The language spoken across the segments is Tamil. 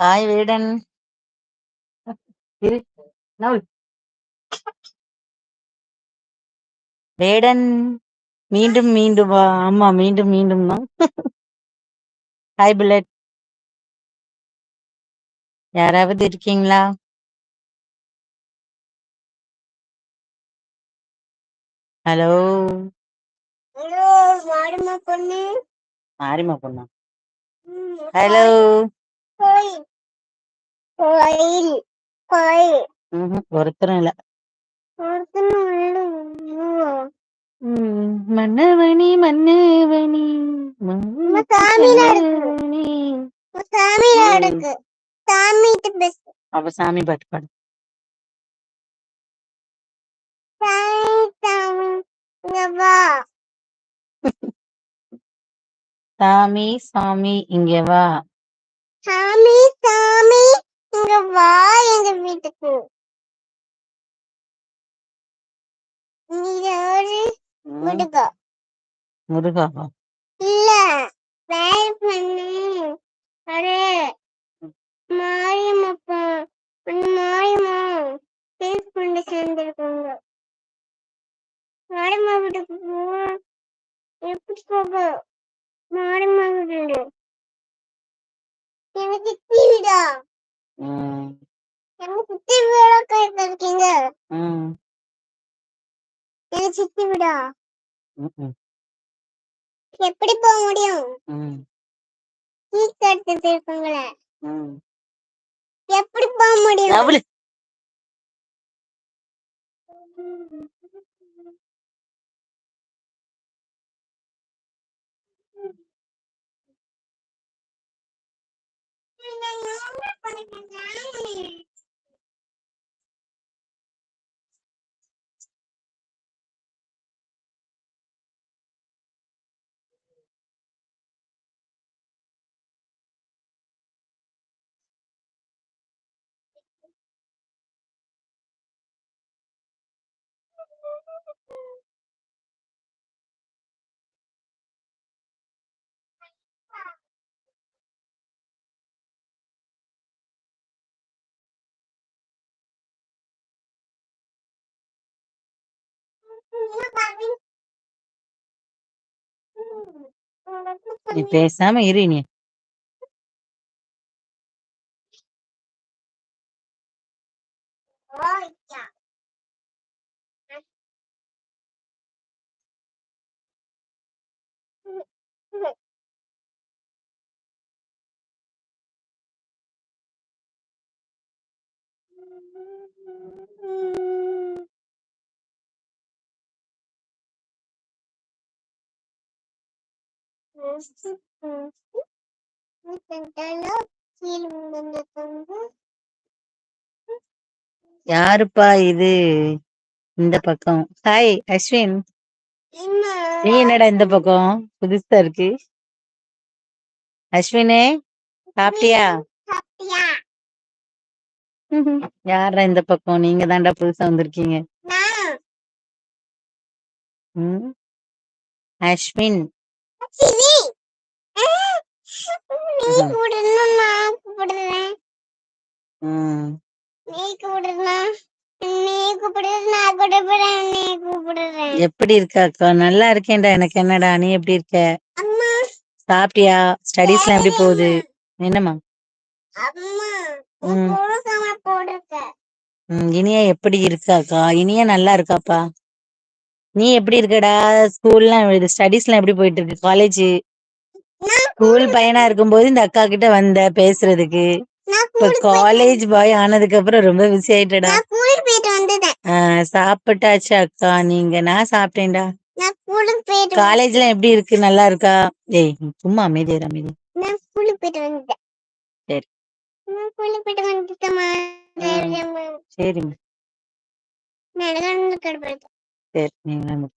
ஹாய் வேடன் வேடன் மீண்டும் மீண்டும் வா ஆமா மீண்டும் மீண்டும் தான் ஹாய் புல்லட் யாராவது இருக்கீங்களா? ஹலோ ஹலோ மாடுமா பொண்ணு. மாரிமா பொண்ணா? ஹலோ கோயில் கோயில். ஒருத்தரும் இல்ல. ஒருத்தனும் இல்ல. ம், மன்னவனி மன்னவனி நம்ம சாமியில இருக்கு. மன்னவனி. சாமியில இருக்கு. சாமிட்டு பேசு. அப்ப சாமி பாட்டு பாடு. சாமி சாமி இங்க வா. சாமி சாமி. இங்க வா எங்க வீட்டுக்கு. நீ யாரு? ம், முடுகா முருகாவா இல்ல வேற பண்ணு. அரே பா- அந்த மாரியம்மா. பேஸ் பண்ணி சேர்ந்துருக்காங்க. மாரியம்மா வீட்டுக்கு போவா எப்படி போக? மாரியம்மா வீடு. எனக்கு எனக்கு சித்தி வீடா இருக்கீங்க எனக்கு சித்தி வீடா? எப்படி போக முடியும்? ம், கீ கட்டு இருக்காங்களே. எப்படி போக முடியும்? descansar. நீ பேசாம இரு நீ யாருப்பா இது? இந்த பக்கம். ஹாய் அஸ்வின் நீ என்னடா இந்த பக்கம்? புதுசா இருக்கு. அஸ்வினே சாப்பிட்டியா? யாரா இந்த பக்கம்? நீங்க தான்டா புதுசா வந்திருக்கீங்க. அஸ்வின் நீ கூப்பிடுறேன் நான் கூப்பிடுறேன் ம். நீ கூப்பிடுறேன் நீ கூப்பிடுறது நான் கூப்பிடுறேன் நீ கூப்பிடுறேன் எப்படி இருக்க அக்கா? நல்லா இருக்கேன்டா. எனக்கு என்னடா? நீ எப்படி இருக்க? அம்மா. சாப்பிட்டியா? ஸ்டடீஸ்லாம் எப்படி போகுது? என்னம்மா? அம்மா இனியா எப்படி இருக்காக்கா இனியா நல்லா இருக்காப்பா? நீ எப்படி இருக்கடா? ஸ்கூல்லாம் ஸ்டடீஸ்லாம் எப்படி போயிட்டு இருக்கு? காலேஜ் ஸ்கூல் பையனா இருக்கும்போது இந்த அக்கா கிட்ட வந்த பேசுறதுக்கு. இப்ப காலேஜ் பாய் ஆனதுக்கு அப்புறம் ரொம்ப பிஸி ஆயிட்டடா. சாப்பிட்டாச்சு அக்கா. நீங்க நான் சாப்பிட்டேன்டா காலேஜ்லாம் எப்படி இருக்கு? நல்லா இருக்கா? ஏய் சும்மா அமைதி. வந்துட்டேன். சரி. சரி நீங்க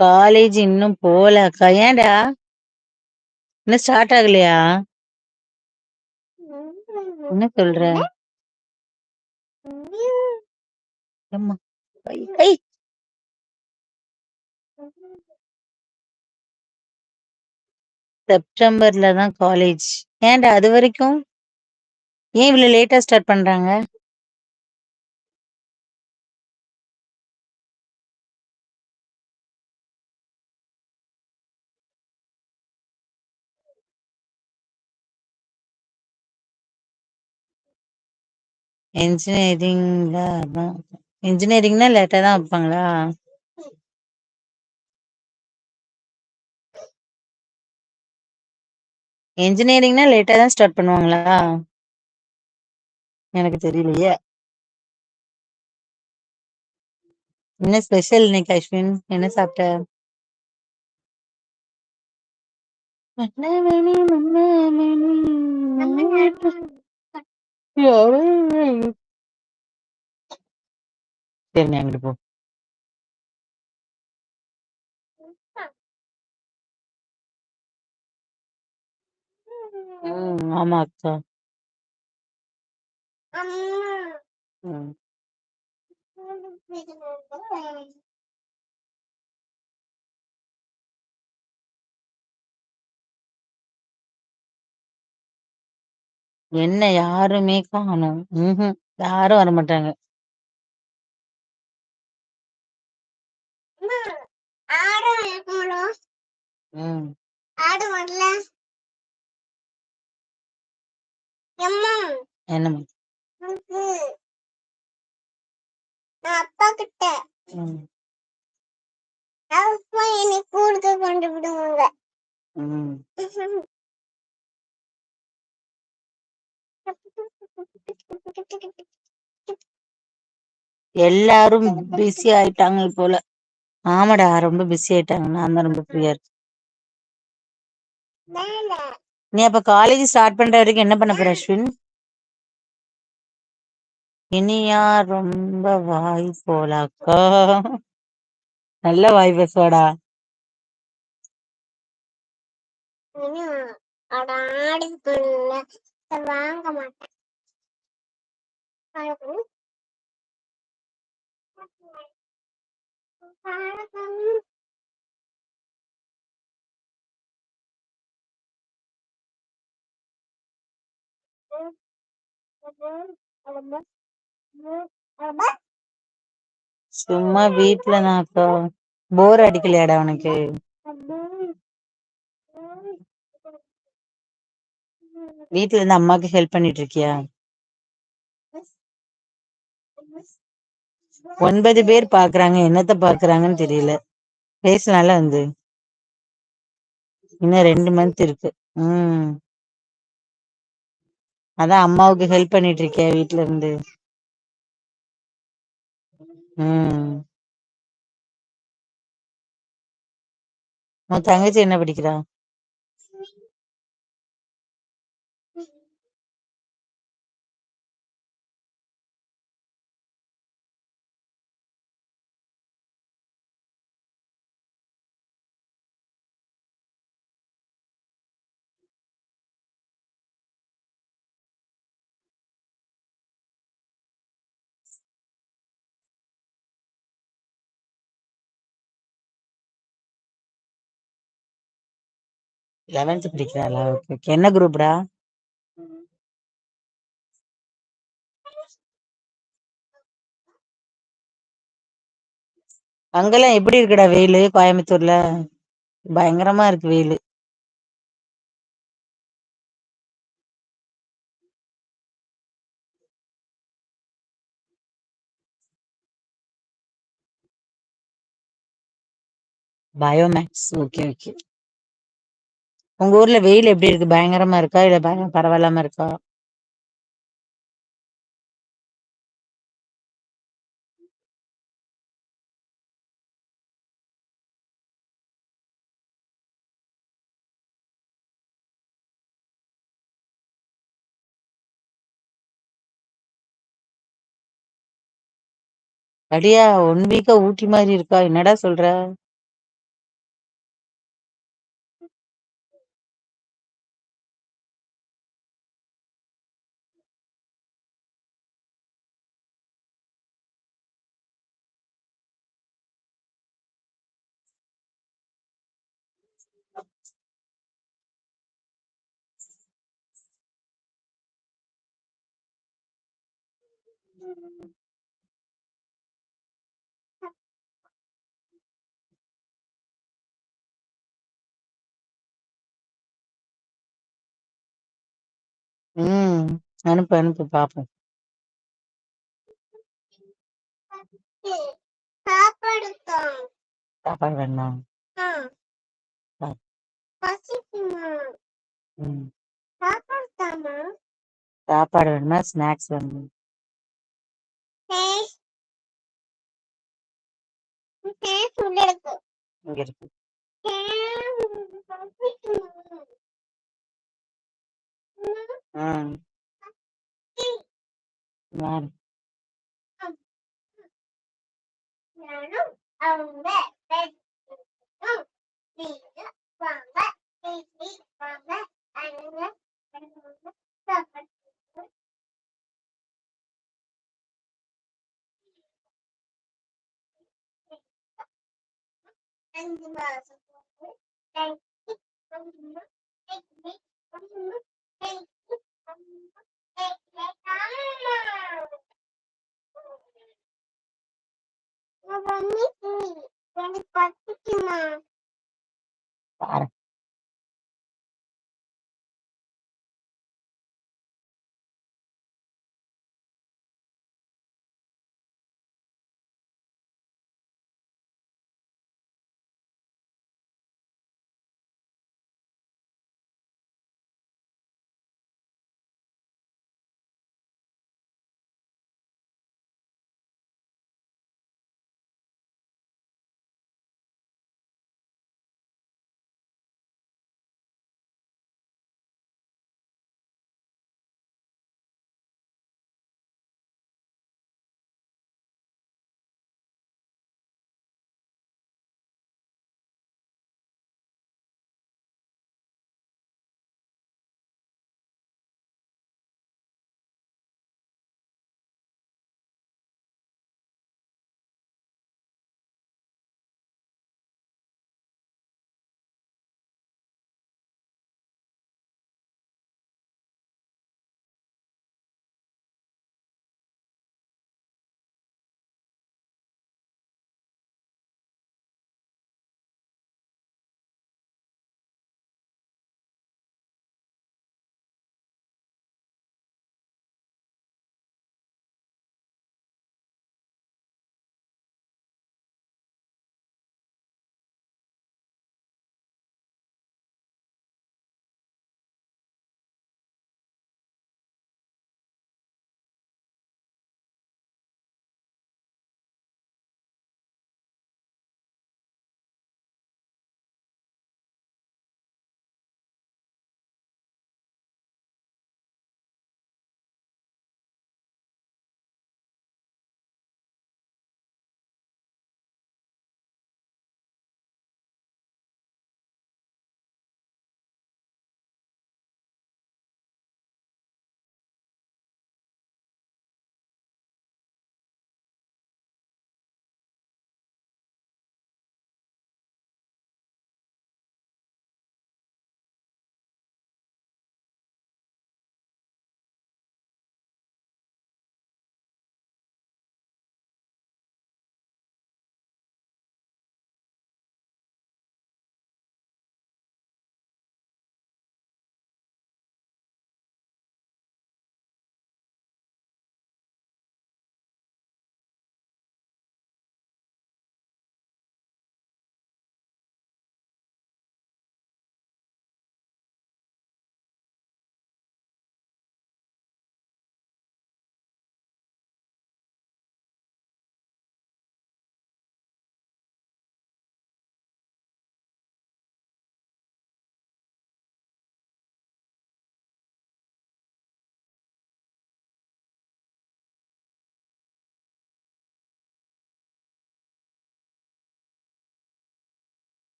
காலேஜ் இன்னும் போல அக்கா ஏன்டா? இன்னும் ஸ்டார்ட் ஆகலையா? என்ன சொல்ற? செப்டம்பர்ல தான் காலேஜ் ஏன்டா அது வரைக்கும்? ஏன் இவ்வளவு லேட்டா ஸ்டார்ட் பண்றாங்க? இன்ஜினியரிங்ல அதான். இன்ஜினியரிங்னா லேட்டா தான் வைப்பாங்களா? இன்ஜினியரிங்னா லேட்டா தான் ஸ்டார்ட் பண்ணுவாங்களா? எனக்கு தெரியலையே. என்ன ஸ்பெஷல் இன்னைக்கு அஸ்வின்? என்ன சாப்பிட்ட? மன்னவனே, மன்னவனே, யாரே- சரி அங்கிட்டு போ ம், ஆமா அக்கா ம். என்ன யாருமே காணும் ம்ஹும். யாரும் வரமாட்டாங்க மாட்டாங்க ஆடு இருக்குங்களோ ம். ஆடு வரல. என்னம்மா? நான் அப்பா கிட்ட. அப்பா என்னை கூடுக்க கொண்டு விடுவாங்க. எல்லாரும் பிஸி ஆயிட்டாங்க போல. ஆமாடா ரொம்ப பிஸி ஆயிட்டாங்க நான் தான் ரொம்ப ஃப்ரீயா இருக்கேன். நீ அப்ப காலேஜ் ஸ்டார்ட் பண்ற வரைக்கும் என்ன பண்ண போற அஸ்வின்? இனியா ரொம்ப வாய் போலாக்கா. நல்ல வாய் பேசுவாடா. வாங்க மாட்டேன். சும்மா வீட்டுல நான் அக்கா போர் அடிக்கலையாடா உனக்கு? வீட்டுல இருந்து அம்மாக்கு ஹெல்ப் பண்ணிட்டு இருக்கியா? ஒன்பது பேர் பாக்குறாங்க என்னத்த பாக்குறாங்கன்னு தெரியல. பேசினால வந்து. இன்னும் ரெண்டு மந்த் இருக்கு. உம் அதான் அம்மாவுக்கு ஹெல்ப் பண்ணிட்டு இருக்கேன் வீட்டுல இருந்து. உம் உன் தங்கச்சி என்ன படிக்கிறா? லெவன்த் படிக்கிறாளா ஓகே ஓகே என்ன குரூப்டா அங்கெல்லாம் எப்படி இருக்குடா வெயில்? கோயம்புத்தூர்ல? பயங்கரமா இருக்கு வெயில். பயோமேக்ஸ் ஓகே ஓகே உங்க ஊர்ல வெயில் எப்படி இருக்கு? பயங்கரமா இருக்கா? இல்ல பய- பரவாயில்லாம இருக்கா? அடியா ஒன் வீக்கா ஊட்டி மாதிரி இருக்கா? என்னடா சொல்ற? ம். அனுப்பு அனுப்பு பாப்போம். சாப்பாடு வேணுமா? சாப்பாடு வேணுமா? ஸ்நாக்ஸ் வேணுமா? Ah. Claro. Claro, a ver.